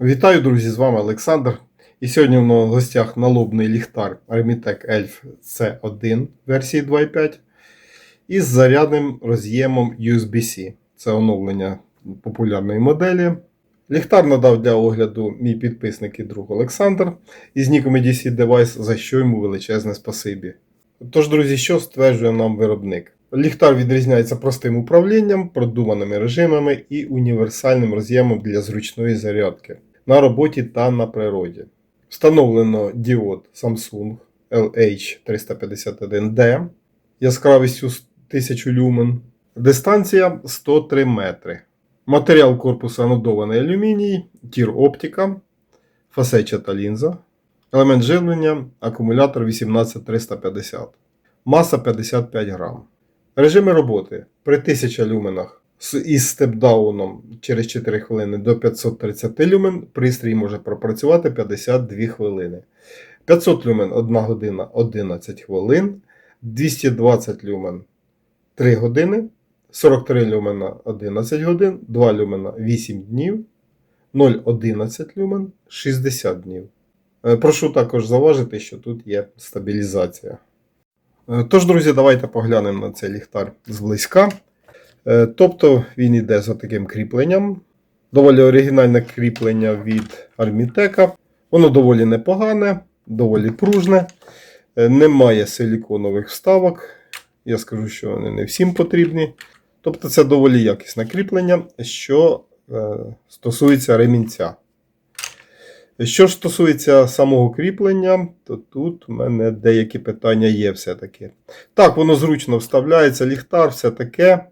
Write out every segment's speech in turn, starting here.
Вітаю, друзі! З вами Олександр. І сьогодні в нас в гостях налобний ліхтар Armitec Elf C1 версії 2.5 із зарядним роз'ємом USB-C. Це оновлення популярної моделі. Ліхтар надав для огляду мій підписник і друг Олександр із ніком EDC Device, за що йому величезне спасибі. Тож, друзі, що стверджує нам виробник? Ліхтар відрізняється простим управлінням, продуманими режимами і універсальним роз'ємом для зручної зарядки на роботі та на природі. Встановлено діод Samsung LH351D яскравістю 1000 люмен. Дистанція 103 метри. Матеріал корпусу анодований алюміній, тір оптика, фасетчата лінза. Елемент живлення, акумулятор 18350. Маса 55 грам. Режими роботи при 1000 люменах із степдауном через 4 хвилини до 530 люмен пристрій може пропрацювати 52 хвилини. 500 люмен 1 година 11 хвилин, 220 люмен 3 години, 43 люмена 11 годин, 2 люмена 8 днів, 0,11 люмен 60 днів. Е, Прошу також зауважити, що тут є стабілізація. Е, Тож, друзі, давайте поглянемо на цей ліхтар зблизька. Е, Тобто він йде за таким кріпленням. Доволі оригінальне кріплення від Армітека. Воно доволі непогане, доволі пружне. Е, Немає силіконових вставок. Я скажу, що вони не всім потрібні. Тобто це доволі якісне кріплення, що стосується ремінця. Що ж стосується самого кріплення, то тут у мене деякі питання є все-таки. Так, воно зручно вставляється, ліхтар, все таке.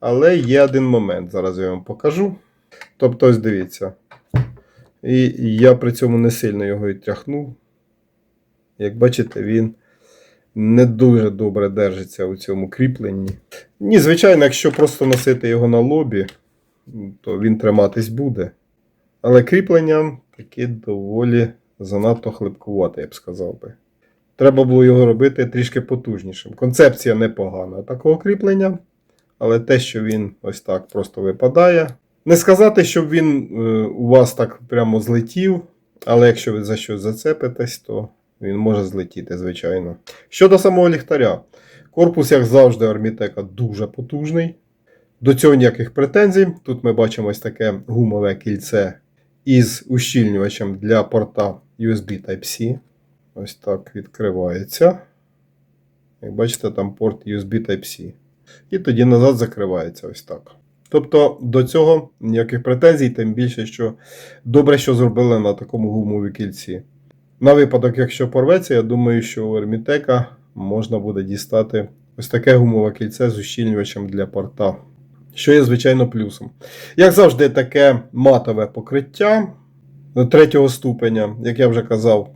Але є один момент, зараз я вам покажу. Тобто, ось дивіться. І я при цьому не сильно його відтряхнув. Як бачите, він не дуже добре держиться у цьому кріпленні. Ні, звичайно, якщо просто носити його на лобі, то він триматись буде. Але кріплення таке доволі занадто хлипкувате, я б сказав би. Треба було його робити трішки потужнішим. Концепція непогана такого кріплення, але те, що він ось так просто випадає. Не сказати, щоб він е, у вас так прямо злетів, але якщо ви за щось зацепитесь, то він може злетіти, звичайно. Щодо самого ліхтаря, корпус, як завжди, Армітека дуже потужний. До цього ніяких претензій. Тут ми бачимо ось таке гумове кільце із ущільнювачем для порта USB Type-C. Ось так відкривається. Як бачите, там порт USB Type-C. І тоді назад закривається ось так. Тобто до цього ніяких претензій, тим більше, що добре, що зробили на такому гумові кільці. На випадок, якщо порветься, я думаю, що у Ермітека можна буде дістати ось таке гумове кільце з ущільнювачем для порта, що є, звичайно, плюсом. Як завжди, таке матове покриття третього ступеня, як я вже казав,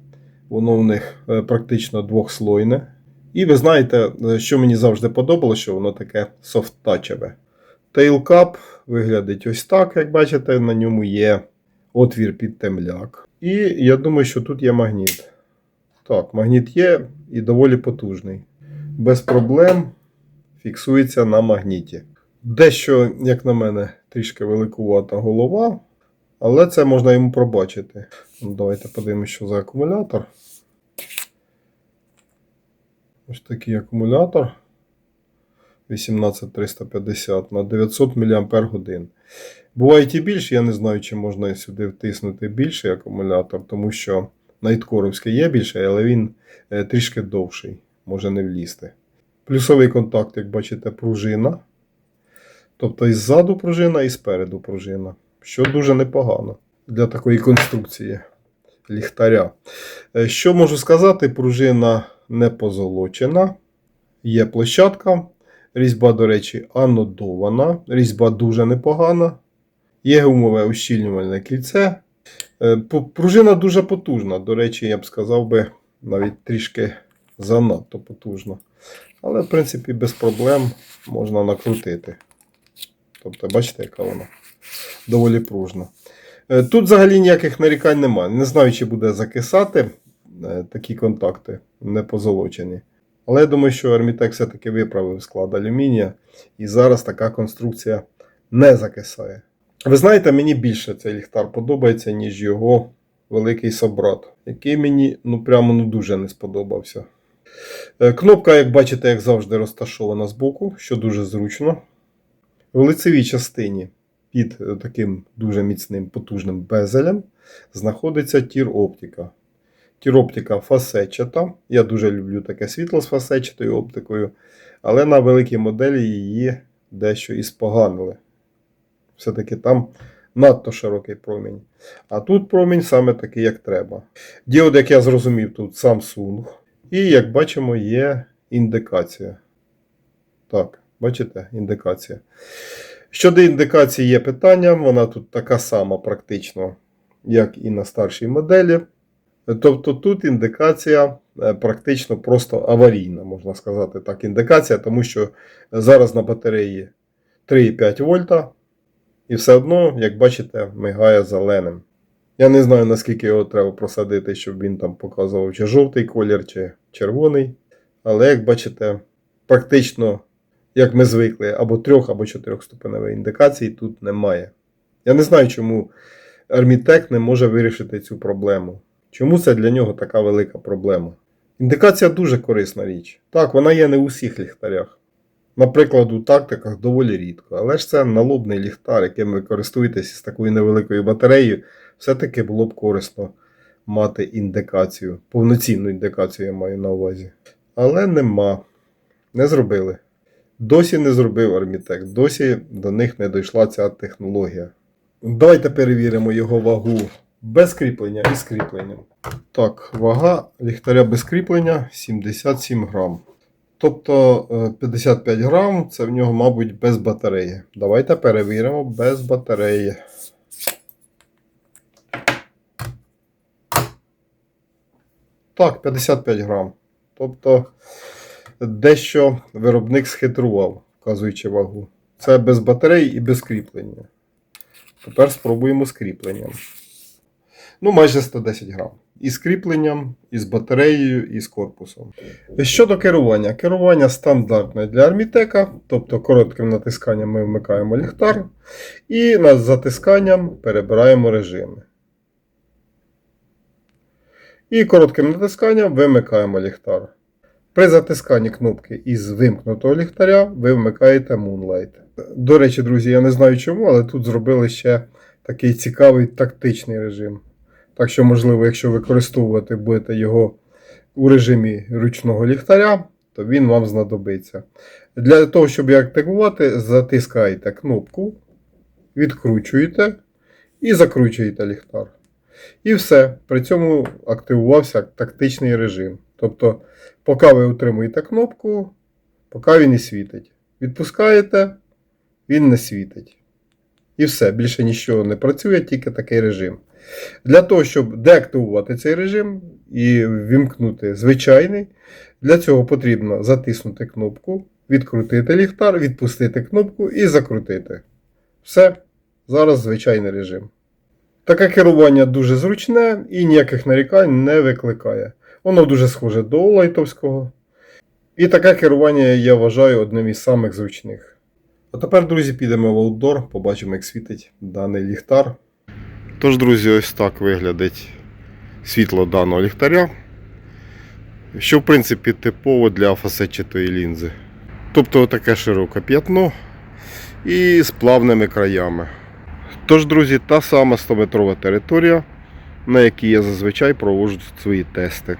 воно в них е, практично двохслойне. І ви знаєте, е, що мені завжди подобалося, що воно таке софт-тачеве. Тейлкап виглядить ось так, як бачите, на ньому є отвір під темляк. І я думаю, що тут є магніт. Так, магніт є і доволі потужний. Без проблем фіксується на магніті. Дещо, як на мене, трішки великувата голова, але це можна йому пробачити. Ну, Давайте подивимося, що за акумулятор. Ось такий акумулятор 18350 на 900 мАч. Бувають і більше, я не знаю, чи можна сюди втиснути більший акумулятор, тому що найткоровський є більший, але він е, трішки довший, може не влізти. Плюсовий контакт, як бачите, пружина. Тобто і ззаду пружина, і спереду пружина, що дуже непогано для такої конструкції ліхтаря. Е, Що можу сказати, пружина не позолочена, є площадка. Різьба, до речі, анодована, різьба дуже непогана. Є гумове ущільнювальне кільце. Е, Пружина дуже потужна. До речі, я б сказав би навіть трішки занадто потужна. Але, в принципі, без проблем можна накрутити. Тобто, бачите, яка вона доволі пружна. Е, Тут взагалі ніяких нарікань немає. Не знаю, чи буде закисати е, такі контакти не позолочені. Але я думаю, що Hermitec все-таки виправив склад алюмінія, і зараз така конструкція не закисає. Ви знаєте, мені більше цей ліхтар подобається, ніж його великий собрат, який мені ну прямо ну, дуже не сподобався. Е, Кнопка, як бачите, як завжди, розташована збоку, що дуже зручно. В лицевій частині під е, таким дуже міцним потужним безелем знаходиться тір оптика. Тір оптика фасетчата. Я дуже люблю таке світло з фасетчатою оптикою, але на великій моделі її дещо і споганили. Все-таки там надто широкий промінь. А тут промінь саме такий, як треба. Діод, як я зрозумів, тут Samsung. І, як бачимо, є індикація. Так, бачите, індикація. Щодо індикації є питання, вона тут така сама практично, як і на старшій моделі. Тобто тут індикація е, практично просто аварійна, можна сказати так, індикація, тому що зараз на батареї 3,5 вольта, і все одно, як бачите, мигає зеленим. Я не знаю, наскільки його треба просадити, щоб він там показував чи жовтий колір, чи червоний. Але, як бачите, практично, як ми звикли, або трьох, або чотирьохступеневої індикації тут немає. Я не знаю, чому Armitec не може вирішити цю проблему. Чому це для нього така велика проблема? Індикація дуже корисна річ. Так, вона є не у всіх ліхтарях. Наприклад, у тактиках доволі рідко. Але ж це налобний ліхтар, яким ви користуєтесь з такою невеликою батареєю, все-таки було б корисно мати індикацію. Повноцінну індикацію я маю на увазі. Але нема. Не зробили. Досі не зробив Armitec, досі до них не дійшла ця технологія. Давайте перевіримо його вагу без кріплення і з кріпленням. Так, вага ліхтаря без кріплення 77 грам. Тобто е, 55 грам це в нього, мабуть, без батареї. Давайте перевіримо без батареї. Так, 55 грам. Тобто дещо виробник схитрував, вказуючи вагу. Це без батареї і без кріплення. Тепер спробуємо з кріпленням. Ну, майже 110 грам. І з кріпленням, і з батареєю, і з корпусом. Щодо керування. Керування стандартне для армітека, тобто коротким натисканням ми вмикаємо ліхтар, і над затисканням перебираємо режими. І коротким натисканням вимикаємо ліхтар. При затисканні кнопки із вимкнутого ліхтаря ви вмикаєте Moonlight. До речі, друзі, я не знаю чому, але тут зробили ще такий цікавий тактичний режим. Так що, можливо, якщо використовувати будете його у режимі ручного ліхтаря, то він вам знадобиться. Для того, щоб її активувати, затискаєте кнопку, відкручуєте і закручуєте ліхтар. І все. При цьому активувався тактичний режим. Тобто, поки ви утримуєте кнопку, поки він не світить. Відпускаєте, він не світить. І все, більше нічого не працює, тільки такий режим. Для того, щоб деактивувати цей режим і вімкнути звичайний, для цього потрібно затиснути кнопку, відкрутити ліхтар, відпустити кнопку і закрутити. Все, зараз звичайний режим. Таке керування дуже зручне і ніяких нарікань не викликає. Воно дуже схоже до лайтовського. І таке керування я вважаю одним із самих зручних. А тепер, друзі, підемо в аутдор, побачимо, як світить даний ліхтар. Тож, друзі, ось так виглядить світло даного ліхтаря, що в принципі типово для фасетчатої лінзи. Тобто таке широке п'ятно і з плавними краями. Тож, друзі, та сама 100-метрова територія, на якій я зазвичай проводжу свої тести.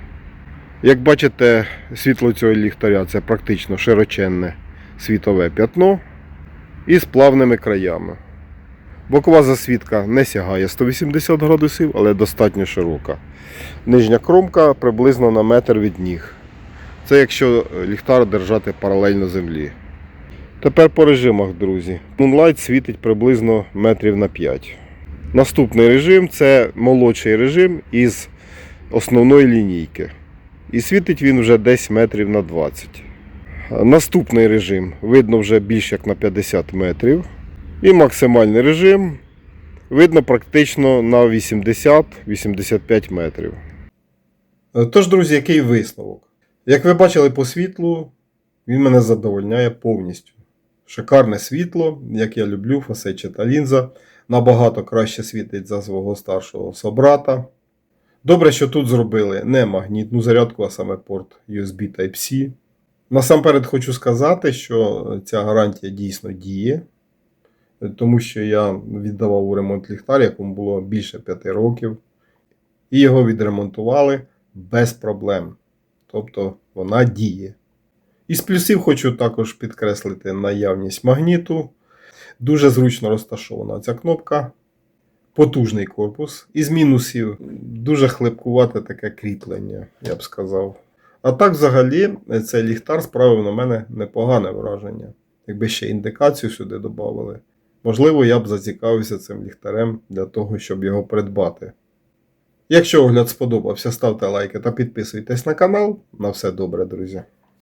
Як бачите, світло цього ліхтаря це практично широченне світове п'ятно і з плавними краями. Бокова засвітка не сягає 180 градусів, але достатньо широка. Нижня кромка приблизно на метр від ніг. Це якщо ліхтар держати паралельно землі. Тепер по режимах, друзі. Moonlight світить приблизно метрів на 5. Наступний режим це молодший режим із основної лінійки. І світить він вже десь метрів на 20. Наступний режим видно вже більш як на 50 метрів. І максимальний режим видно практично на 80-85 метрів. Тож, друзі, який висновок? Як ви бачили по світлу, він мене задовольняє повністю. Шикарне світло, як я люблю, фасетчата лінза. Набагато краще світить за свого старшого собрата. Добре, що тут зробили не магнітну зарядку, а саме порт USB Type-C. Насамперед хочу сказати, що ця гарантія дійсно діє, тому що я віддавав у ремонт ліхтар, якому було більше 5 років, і його відремонтували без проблем. Тобто вона діє. Із плюсів хочу також підкреслити наявність магніту. Дуже зручно розташована ця кнопка. Потужний корпус. Із мінусів дуже хлипкувате таке кріплення, я б сказав. А так, взагалі, цей ліхтар справив на мене непогане враження. Якби ще індикацію сюди додали, можливо, я б зацікавився цим ліхтарем для того, щоб його придбати. Якщо огляд сподобався, ставте лайки та підписуйтесь на канал. На все добре, друзі.